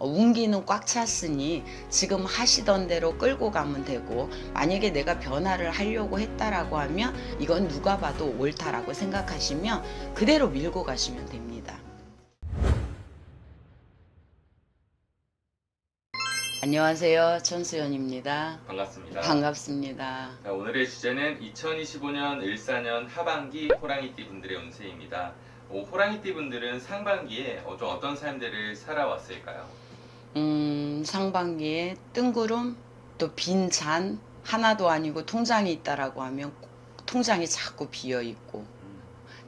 어, 운기는 꽉 찼으니 지금 하시던 대로 끌고 가면 되고 만약에 내가 변화를 하려고 했다라고 하면 이건 누가 봐도 옳다라고 생각하시면 그대로 밀고 가시면 됩니다. 안녕하세요. 천수연입니다. 반갑습니다. 반갑습니다. 자, 오늘의 주제는 2025년 을사년 하반기 호랑이띠 분들의 운세입니다. 오, 호랑이띠 분들은 상반기에 어, 좀 어떤 삶들을 살아왔을까요? 음, 상반기에 뜬구름 또 빈 잔 하나도 아니고 통장이 있다라고 하면 통장이 자꾸 비어 있고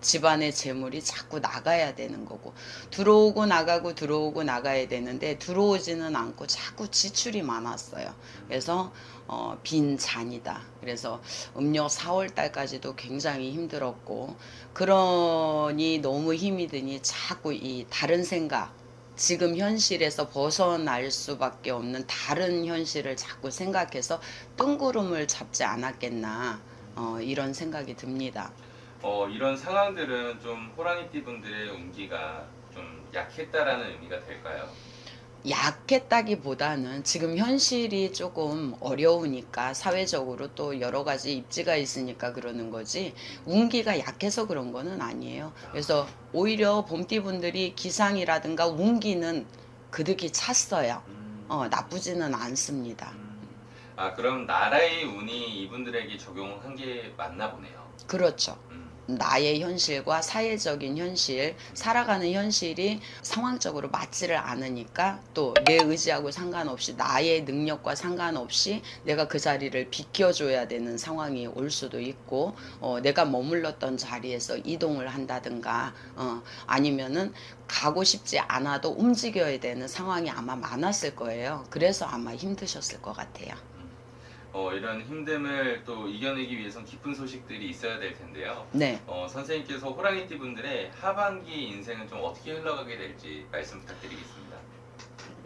집안의 재물이 자꾸 나가야 되는 거고 들어오고 나가고 들어오고 나가야 되는데 들어오지는 않고 자꾸 지출이 많았어요. 그래서 어, 빈 잔이다. 그래서 음력 4월 달까지도 굉장히 힘들었고 그러니 너무 힘이 드니 자꾸 이 다른 생각 지금 현실에서 벗어날 수밖에 없는 다른 현실을 자꾸 생각해서 뜬구름을 잡지 않았겠나 어, 이런 생각이 듭니다. 어, 이런 상황들은 좀 호랑이띠 분들의 운기가 좀 약했다라는 의미가 될까요? 약했다기보다는 지금 현실이 조금 어려우니까 사회적으로 또 여러 가지 입지가 있으니까 그러는 거지 운기가 약해서 그런 거는 아니에요. 그래서 오히려 봄띠 분들이 기상이라든가 운기는 그득이 찼어요. 음, 어, 나쁘지는 않습니다. 음. 아 그럼 나라의 운이 이분들에게 적용한 게 맞나 보네요. 그렇죠. 음, 나의 현실과 사회적인 현실, 살아가는 현실이 상황적으로 맞지를 않으니까 또 내 의지하고 상관없이 나의 능력과 상관없이 내가 그 자리를 비켜줘야 되는 상황이 올 수도 있고 어, 내가 머물렀던 자리에서 이동을 한다든가 어, 아니면은 가고 싶지 않아도 움직여야 되는 상황이 아마 많았을 거예요. 그래서 아마 힘드셨을 것 같아요. 어, 이런 힘듦을 또 이겨내기 위해선 기쁜 소식들이 있어야 될 텐데요. 네. 어, 선생님께서 호랑이띠 분들의 하반기 인생은 좀 어떻게 흘러가게 될지 말씀 부탁드리겠습니다.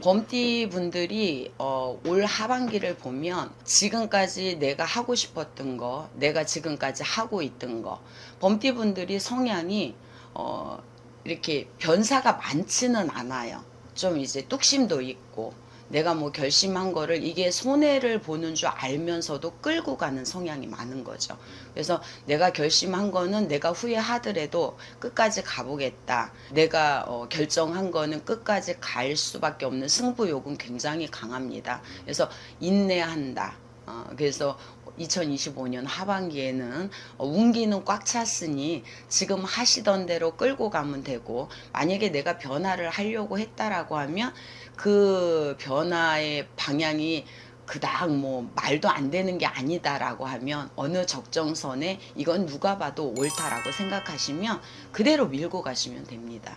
범띠 분들이 어, 올 하반기를 보면 지금까지 내가 하고 싶었던 거, 내가 지금까지 하고 있던 거, 범띠 분들이 성향이 어, 이렇게 변사가 많지는 않아요. 좀 이제 뚝심도 있고, 내가 뭐 결심한 거를 이게 손해를 보는 줄 알면서도 끌고 가는 성향이 많은 거죠. 그래서 내가 결심한 거는 내가 후회하더라도 끝까지 가보겠다. 내가 어, 결정한 거는 끝까지 갈 수밖에 없는 승부욕은 굉장히 강합니다. 그래서 인내한다. 어, 그래서 2025년 하반기에는 어, 운기는 꽉 찼으니 지금 하시던 대로 끌고 가면 되고 만약에 내가 변화를 하려고 했다라고 하면 그 변화의 방향이 그닥 뭐 말도 안 되는 게 아니다라고 하면 어느 적정선에 이건 누가 봐도 옳다라고 생각하시면 그대로 밀고 가시면 됩니다.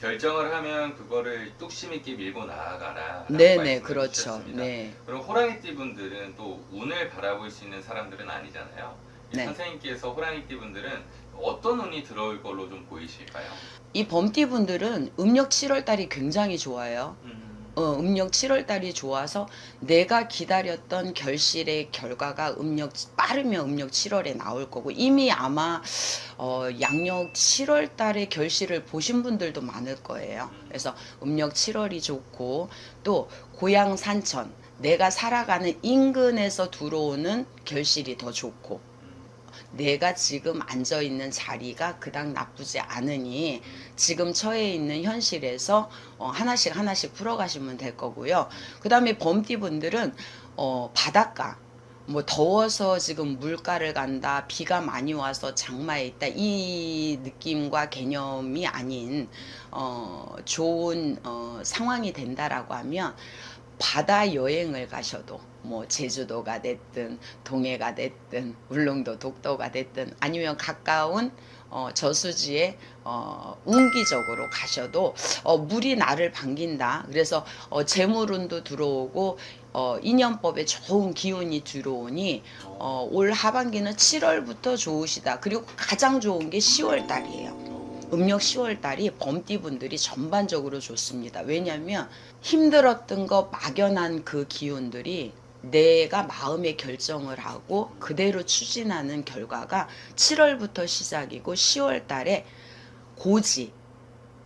결정을 하면 그거를 뚝심 있게 밀고 나아가라. 네네 그렇죠. 네. 그럼 호랑이띠 분들은 또 운을 바라볼 수 있는 사람들은 아니잖아요. 이 네. 선생님께서 호랑이띠 분들은 어떤 운이 들어올 걸로 좀 보이실까요? 이 범띠 분들은 음력 7월 달이 굉장히 좋아요. 음, 어, 음력 7월 달이 좋아서 내가 기다렸던 결실의 결과가 음력 빠르면 음력 7월에 나올 거고 이미 아마 어, 양력 7월 달에 결실을 보신 분들도 많을 거예요. 그래서 음력 7월이 좋고 또 고향 산천 내가 살아가는 인근에서 들어오는 결실이 더 좋고 내가 지금 앉아 있는 자리가 그닥 나쁘지 않으니 지금 처해 있는 현실에서 어, 하나씩 하나씩 풀어가시면 될 거고요. 그 다음에 범띠 분들은 어, 바닷가 뭐 더워서 지금 물가를 간다 비가 많이 와서 장마에 있다 이 느낌과 개념이 아닌 어, 좋은 어, 상황이 된다라고 하면 바다 여행을 가셔도 뭐 제주도가 됐든 동해가 됐든 울릉도 독도가 됐든 아니면 가까운 어, 저수지에 어, 운기적으로 가셔도 어, 물이 나를 반긴다. 그래서 어, 재물운도 들어오고 어, 인연법에 좋은 기운이 들어오니 어, 올 하반기는 7월부터 좋으시다. 그리고 가장 좋은 게 10월 달이에요. 음력 10월 달이 범띠 분들이 전반적으로 좋습니다. 왜냐하면 힘들었던 거 막연한 그 기운들이 내가 마음의 결정을 하고 그대로 추진하는 결과가 7월부터 시작이고 10월 달에 고지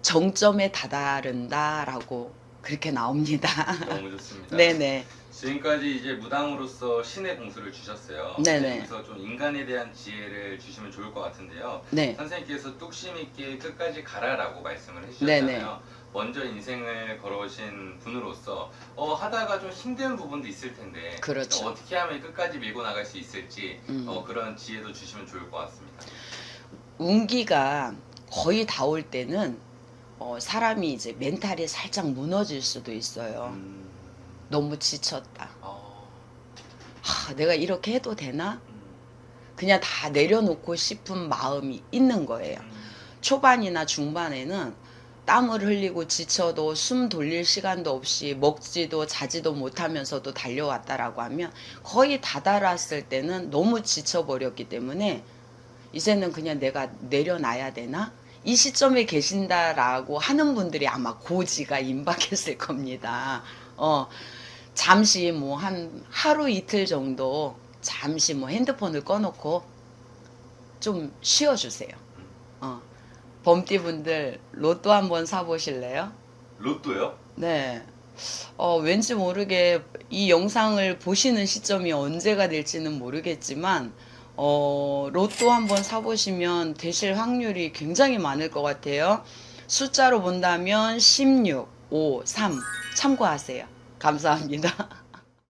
정점에 다다른다라고 그렇게 나옵니다. 너무 좋습니다. 네네. 지금까지 이제 무당으로서 신의 봉수를 주셨어요. 네네. 그래서 좀 인간에 대한 지혜를 주시면 좋을 것 같은데요. 네. 선생님께서 뚝심 있게 끝까지 가라라고 말씀을 해주셨잖아요. 네네. 먼저 인생을 걸어오신 분으로서 어, 하다가 좀 힘든 부분도 있을 텐데 그렇죠. 좀 어떻게 하면 끝까지 밀고 나갈 수 있을지 음. 어, 그런 지혜도 주시면 좋을 것 같습니다. 운기가 거의 다 올 때는 어, 사람이 이제 멘탈이 살짝 무너질 수도 있어요. 음, 너무 지쳤다. 어, 하, 내가 이렇게 해도 되나? 음, 그냥 다 내려놓고 싶은 마음이 있는 거예요. 음, 초반이나 중반에는 땀을 흘리고 지쳐도 숨 돌릴 시간도 없이 먹지도 자지도 못하면서도 달려왔다라고 하면 거의 다다랐을 때는 너무 지쳐버렸기 때문에 이제는 그냥 내가 내려놔야 되나? 이 시점에 계신다라고 하는 분들이 아마 고지가 임박했을 겁니다. 어, 잠시 뭐 한 하루 이틀 정도 잠시 뭐 핸드폰을 꺼놓고 좀 쉬어주세요. 어. 범띠 분들 로또 한번 사보실래요? 로또요? 네. 어, 왠지 모르게 이 영상을 보시는 시점이 언제가 될지는 모르겠지만, 어, 로또 한번 사보시면 되실 확률이 굉장히 많을 것 같아요. 숫자로 본다면 16, 5, 3 참고하세요. 감사합니다.